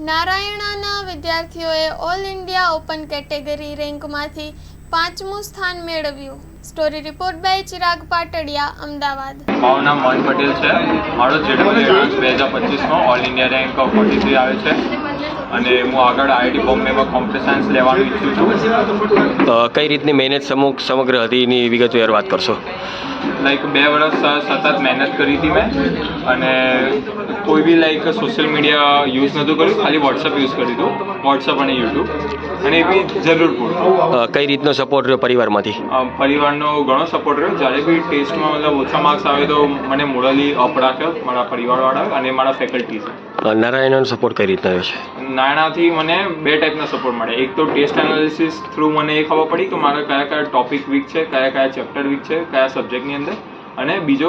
નારાયણાના વિદ્યાર્થીઓએ all India open category રેન્કમાંથી પાંચમું સ્થાન મેળવ્યું. Story report by Chirag Patadiya Ahmedabad. મારું નામ મોહન પટેલ છે. મારો જેડબલ એડવાન્સ બે હજાર પચીસમાં all India rank forty three આવે છે. અને હું આગળ આઈઆઈટી બોમ્બેમાં કોમ્પ્યુટર સાયન્સ લેવાનું ઈચ્છું છું. કઈ રીતની મહેનત સમુક સમગ્ર હતી એની વિગતવાર વાત કરશો? લાઈક બે વર્ષ સતત મહેનત કરી હતી મેં. અને કોઈ બી લાઈક સોશિયલ મીડિયા યુઝ નહોતું કર્યું. ખાલી વોટ્સઅપ યુઝ કર્યું હતું. વોટ્સઅપ અને યુટ્યુબ અને એ બી જરૂર પૂરતું કઈ રીતનો સપોર્ટ રહ્યો પરિવારમાંથી? અ, પરિવારનો ઘણો સપોર્ટ રહ્યો. જ્યારે બી ટેસ્ટમાં મતલબ ઓછા માર્ક્સ આવે તો મને મોરલી અપ રાખ્યો મારા પરિવારવાળા અને મારા ફેકલ્ટી છે. નારાયણનો સપોર્ટ કઈ રીતના આવ્યો છે? નાણાથી મને બે ટાઈપનો સપોર્ટ મળે એક તો ટેસ્ટ એનાલિસિસ થ્રુ મને એ ખબર પડી કે મારા કયા કયા ટોપિક વીક છે કયા કયા ચેપ્ટર વીક છે કયા સબ્જેક્ટની અંદર. અને બીજો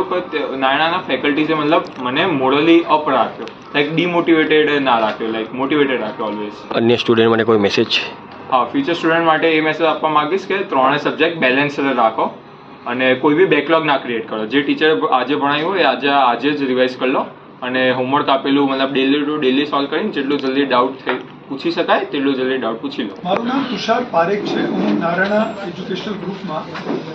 નાણાના ફેકલ્ટીઝે મતલબ મને મોરલી અપ રાખ્યો. લાઈક ડિમોટિવેટેડ ના રાખ્યો લાઈક મોટિવેટેડ રાખ્યો ઓલવેઝ અન્ય સ્ટુડન્ટ મને કોઈ મેસેજ હા ફ્યુચર સ્ટુડન્ટ માટે એ મેસેજ આપવા માંગીશ કે ત્રણેય સબ્જેક્ટ બેલેન્સ રાખો અને કોઈ બી બેકલોગ ના ક્રિએટ કરો. જે ટીચર આજે ભણાવ્યું હોય એ આજે આજે જ રિવાઇઝ કરી લો અને હોમવર્ક આપેલું, મતલબ ડેલી ટુ ડેલી સોલ્વ કરીને જેટલું જલ્દી ડાઉટ થઈ, પૂછી શકાય તેટલું જલ્દી ડાઉટ પૂછી લો. મારું નામ તુષાર પારેખ છે. હું નારાયણા એજ્યુકેશનલ ગ્રુપમાં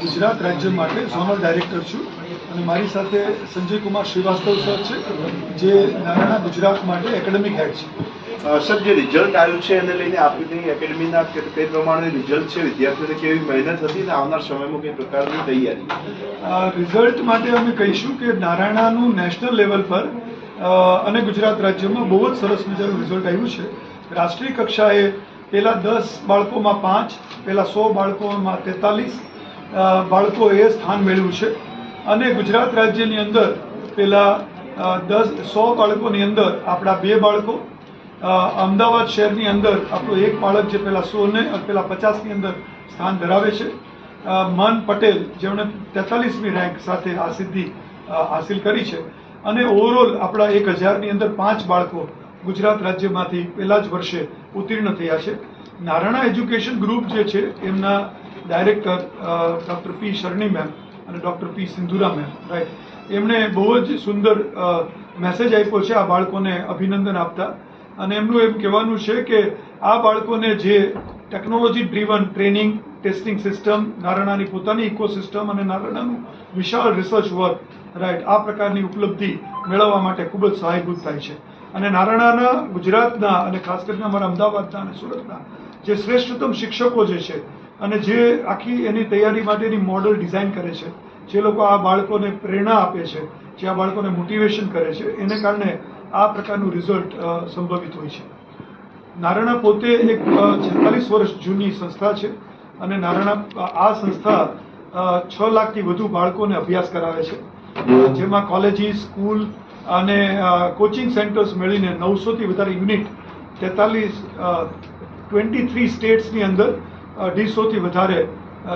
ગુજરાત રાજ્ય માટે ઝોનલ ડાયરેક્ટર છું અને મારી સાથે સંજય કુમાર શ્રીવાસ્તવ સર છે, જે નારાયણા ગુજરાત માટે એકેડેમિક હેડ છે. સર, જે રિઝલ્ટ આવ્યું છે એને લઈને આપણી એકેડમીના કે કઈ પ્રમાણે રિઝલ્ટ છે, વિદ્યાર્થીઓને કેવી મહેનત હતી અને આવનાર સમયમાં કઈ પ્રકારની તૈયારી? રિઝલ્ટ માટે અમે કહીશું કે નારાયણાનું નેશનલ લેવલ પર અને ગુજરાત રાજ્યમાં બહુ જ સરસ મજાનું રિઝલ્ટ આવ્યું છે. રાષ્ટ્રીય કક્ષાએ પહેલાં દસ બાળકોમાં પાંચ પહેલાં સો બાળકોમાં તેતાલીસ બાળકોએ સ્થાન મેળવ્યું છે. અને ગુજરાત રાજ્યની અંદર પહેલાં દસ, સો બાળકોની અંદર આપણા બે બાળકો અમદાવાદ શહેરની અંદર આપણું એક બાળક જે પહેલાં સોળને પહેલાં પચાસની અંદર સ્થાન ધરાવે છે. માન પટેલ જેમણે તેતાલીસમી રેન્ક સાથે આ સિદ્ધિ હાસિલ કરી છે. અને ઓવરઓલ આપણા એક હજારની અંદર પાંચ બાળકો ગુજરાત રાજ્યમાંથી પહેલા જ વર્ષે ઉત્તીર્ણ થયા છે. નારાયણા એજ્યુકેશન ગ્રુપ જે છે, એમના director doctor P Sharani ma'am અને doctor P Sindhura ma'am right એમણે બહુ જ સુંદર મેસેજ આપ્યો છે આ બાળકોને અભિનંદન આપતા. અને એમનું એમ કહેવાનું છે કે આ બાળકોને જે technology driven training testing system નારાયણાની પોતાની ઇકોસિસ્ટમ અને નારાયણાનું વિશાળ રિસર્ચ વર્ક રાઈટ આ પ્રકારની ઉપલબ્ધિ મેળવવા માટે ખૂબ જ સહાયભૂત થાય છે. અને નારાયણાના ગુજરાતના અને ખાસ કરીને અમારા અમદાવાદના અને સુરતના જે શ્રેષ્ઠતમ શિક્ષકો જે છે અને જે આખી એની તૈયારી માટેની મોડલ ડિઝાઇન કરે છે, જે લોકો આ બાળકોને પ્રેરણા આપે છે, જે આ બાળકોને મોટિવેશન કરે છે, એને કારણે આ પ્રકારનું રિઝલ્ટ સંભવિત હોય છે. નારાયણા પોતે એક છેતાલીસ વર્ષ જૂની સંસ્થા છે અને નારાયણા આ સંસ્થા છ લાખથી વધુ બાળકોને અભ્યાસ કરાવે છે. જેમાં કોલેજીસ સ્કૂલ અને કોચિંગ સેન્ટર્સ મળીને નવસોથી વધારે યુનિટ તેતાલીસ ટ્વેન્ટી થ્રી સ્ટેટ્સની અંદર અઢીસોથી વધારે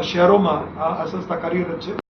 શહેરોમાં આ આ સંસ્થા કાર્યરત છે.